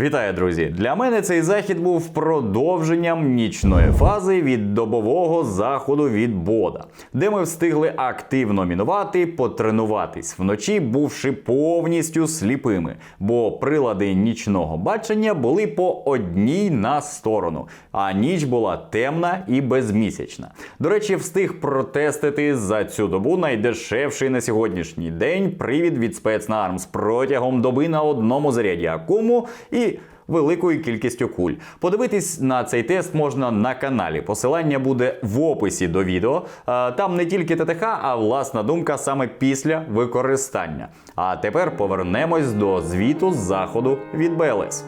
Вітаю, друзі! Для мене цей захід був продовженням нічної фази від добового заходу від Бода, де ми встигли активно мінувати, потренуватись вночі, бувши повністю сліпими, бо прилади нічного бачення були по одній на сторону, а ніч була темна і безмісячна. До речі, встиг протестити за цю добу найдешевший на сьогоднішній день привід від спецнармс протягом доби на одному заряді акуму і великою кількістю куль. Подивитись на цей тест можна на каналі. Посилання буде в описі до відео. Там не тільки ТТХ, а власна думка саме після використання. А тепер повернемось до звіту з заходу від БЛС.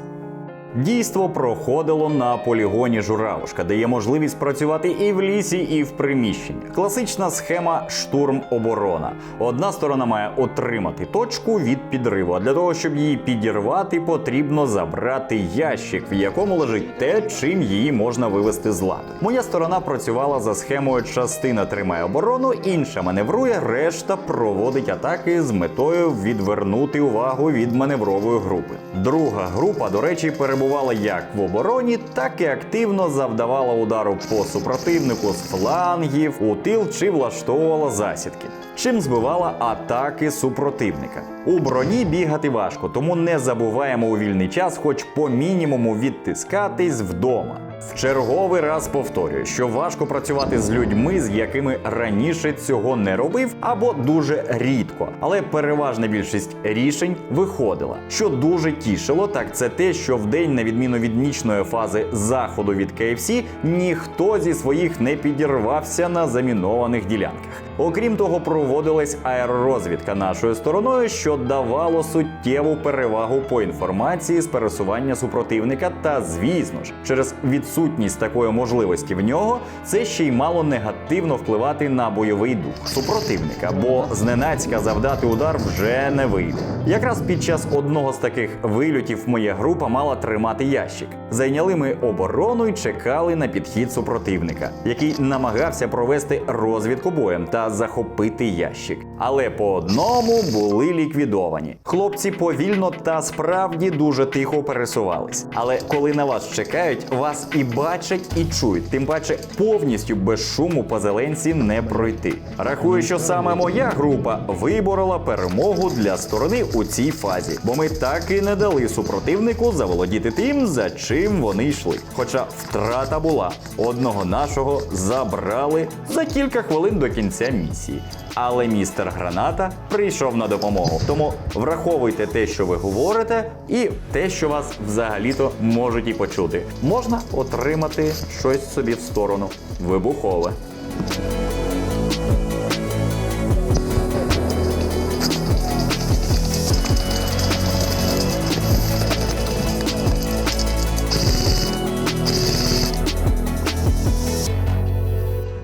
Дійство проходило на полігоні Журавушка, де є можливість працювати і в лісі, і в приміщенні. Класична схема штурм-оборона. Одна сторона має отримати точку від підриву. А для того, щоб її підірвати, потрібно забрати ящик, в якому лежить те, чим її можна вивести з ладу. Моя сторона працювала за схемою частина тримає оборону, інша маневрує, решта проводить атаки з метою відвернути увагу від маневрової групи. Друга група, до речі, перебувала як в обороні, так і активно завдавала удару по супротивнику з флангів, у тил чи влаштовувала засідки. Чим збивала атаки супротивника. У броні бігати важко, тому не забуваємо у вільний час, хоч по мінімуму відтискатись вдома. В черговий раз повторюю, що важко працювати з людьми, з якими раніше цього не робив, або дуже рідко. Але переважна більшість рішень виходила. Що дуже тішило, так це те, що в день, на відміну від нічної фази заходу від KFC, ніхто зі своїх не підірвався на замінованих ділянках. Окрім того, проводилась аеророзвідка нашою стороною, що давало суттєву перевагу по інформації з пересування супротивника. Та звісно ж, через відсутність такої можливості в нього, це ще й мало негативно впливати на бойовий дух супротивника, бо зненацька завдати удар вже не вийде. Якраз під час одного з таких вильотів моя група мала тримати ящик. Зайняли ми оборону і чекали на підхід супротивника, який намагався провести розвідку боєм та захопити ящик. Але по одному були ліквідовані. Хлопці повільно та справді дуже тихо пересувались. Але коли на вас чекають, вас і бачать, і чують. Тим паче повністю без шуму по зеленці не пройти. Рахую, що саме моя група виборола перемогу для сторони у цій фазі, бо ми так і не дали супротивнику заволодіти тим, за чим вони йшли. Хоча втрата була одного нашого забрали за кілька хвилин до кінця місії. Але містер Граната прийшов на допомогу. Тому враховуйте те, що ви говорите, і те, що вас взагалі-то можуть і почути. Можна отримати щось собі в сторону вибухове.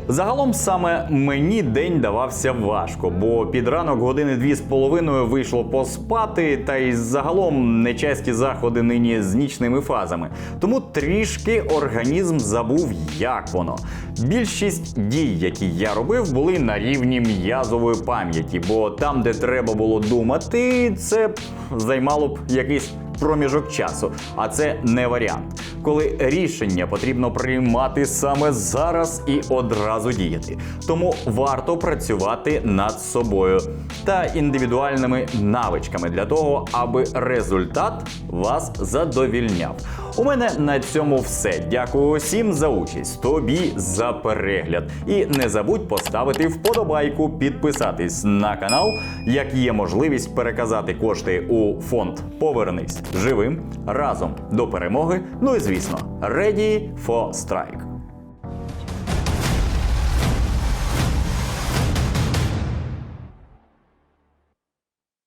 Загалом саме мені день давався важко, бо під ранок години дві з половиною вийшло поспати, та й загалом нечасті заходи нині з нічними фазами. Тому трішки організм забув, як воно. Більшість дій, які я робив, були на рівні м'язової пам'яті, бо там, де треба було думати, це займало б якийсь проміжок часу, а це не варіант. Коли рішення потрібно приймати саме зараз і одразу діяти. Тому варто працювати над собою та індивідуальними навичками для того, аби результат вас задовільняв. У мене на цьому все. Дякую усім за участь, тобі за перегляд. І не забудь поставити вподобайку, підписатись на канал, як є можливість переказати кошти у фонд Повернись живим разом до перемоги. Ну і звісно, ready for strike.